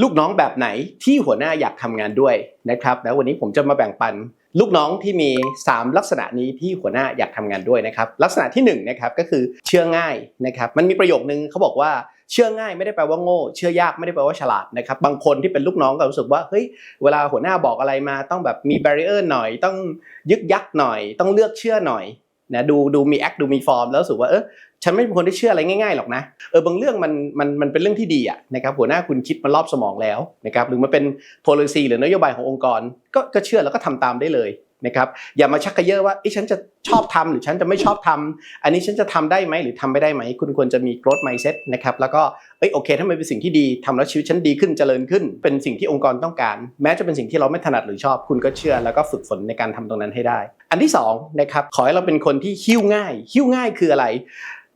ลูกน้องแบบไหนที่หัวหน้าอยากทำงานด้วยนะครับแล้ววันนี้ผมจะมาแบ่งปัน ลูกน้องที่มี 3 ลักษณะนี้ที่หัวหน้าอยากทำงานด้วยนะครับ ลักษณะที่1นนะครับก็คือเชื่อง่ายนะครับ มันมีประโยคนึงเขาบอกว่าเชื่อง่ายไม่ได้แปลว่าโง่ เชื่อยากไม่ได้แปลว่าฉลาดนะครับ บางคนที่เป็นลูกน้องก็รู้สึกว่าเฮ้ยเวลาหัวหน้าบอกอะไรมาต้องแบบมีบ r ร i เออร์หน่อย ต้องยึกยักหน่อย ต้องเลือกเชื่อหน่อย นะดูดูมีแอคดูมีฟอร์มแล้วสุว่าเออฉันไม่เป็นคนที่เชื่ออะไรง่ายๆหรอกนะเออบางเรื่องมันมันมันเป็นเรื่องที่ดีอะนะครับหัวหน้าคุณคิดมันรอบสมองแล้วนะครับหรือมันเป็น policy หรือนโยบายขององค์กรก็ก็เชื่อแล้วก็ทำตามได้เลย นะครับอย่ามาชักกระเยอะว่าไอ้ฉันจะชอบทำหรือฉันจะไม่ชอบทำอันนี้ฉันจะทำได้ไหมหรือทำไม่ได้ไหม คุณควรจะมี growth mindset นะครับแล้วก็เอ้ยโอเคถ้ามันเป็นสิ่งที่ดีทำแล้วชีวิตฉันดีขึ้นเจริญขึ้น เป็นสิ่งที่องค์กรต้องการ แม้จะเป็นสิ่งที่เราไม่ถนัดหรือชอบ คุณก็เชื่อแล้วก็ฝึกฝนในการทำตรงนั้นให้ได้ อันที่สองนะครับขอให้เราเป็นคนที่หิ้วง่ายหิ้วง่ายคืออะไร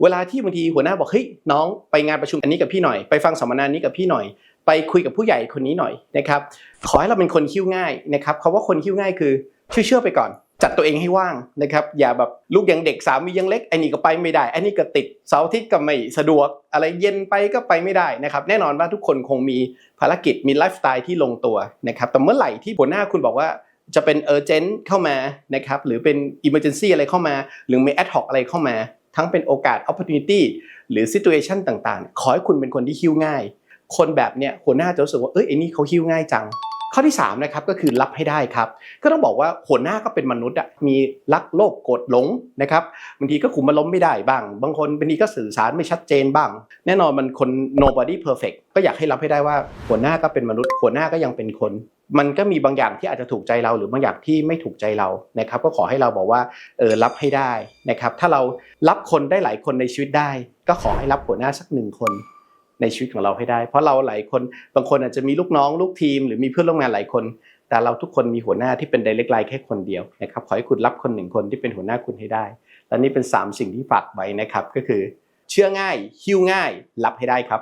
เวลาที่บางทีหัวหน้าบอกเฮ้ยน้องไปงานประชุมอันนี้กับพี่หน่อยไปฟังสัมมนานี้กับพี่หน่อย ไปคุยกับผู้ใหญ่คนนี้หน่อยนะครับขอให้เราเป็นคนหิ้วง่ายนะครับคาว่าคนหิ้วง่ายคือ เชื่อเชื่อไปก่อน จัดตัวเองให้ว่างนะครับ อย่าแบบลูกยังเด็กสามียังเล็กไอ้นี่ก็ไปไม่ได้ไอ้นี่ก็ติดเสาร์อาทิตย์ก็ไม่สะดวก อะไรเย็นไปก็ไปไม่ได้นะครับ แน่นอนว่าทุกคนคงมีภารกิจมีไลฟ์สไตล์ที่ลงตัวนะครับแต่เมื่อไหร่ที่หัวหน้าคุณบอกว่าจะเป็นเออร์เจนต์เข้ามานะครับหรือเป็นอิมเมอร์เจนซี่อะไรเข้ามา หรือมีแอดฮอกอะไรเข้ามา ทั้งเป็นโอกาส opportunity หรือ situation ต่างๆ ขอให้คุณเป็นคนที่หิ้วง่าย คนแบบเนี้ยหัวหน้าจะรู้สึกว่าเอ้ยไอ้นี่เขาหิ้วง่ายจัง ข้อที่3นะครับก็คือรับให้ได้ครับก็ต้องบอกว่าหัวหน้าก็เป็นมนุษย์อะมีรักโลภโกรธหลงนะครับบางทีก็คุมมาล้มไม่ได้บ้าง บางคนบางทีก็สื่อสารไม่ชัดเจนบ้าง แน่นอนมันคน nobody perfect ก็อยากให้รับให้ได้ว่าหัวหน้าก็เป็นมนุษย์ หัวหน้าก็ยังเป็นคน มันก็มีบางอย่างที่อาจจะถูกใจเราหรือบางอย่างที่ไม่ถูกใจเรานะครับ ก็ขอให้เราบอกว่าเออรับให้ได้นะครับ ถ้าเรารับคนได้หลายคนในชีวิตได้ ก็ขอให้รับหัวหน้าสักหนึ่งคน ในชีวิตของเราให้ได้ เพราะเราหลายคนบางคนอาจจะมีลูกน้องลูกทีม หรือมีเพื่อนร่วมงานหลายคน แต่เราทุกคนมีหัวหน้าที่เป็นไดเรกไลน์แค่คนเดียวนะครับขอให้คุณรับคนหนึ่งคนที่เป็นหัวหน้าคุณให้ได้ และนี่เป็น 3 สิ่งที่ฝากไว้นะครับก็คือ เชื่อง่าย หิ้วง่าย รับให้ได้ครับ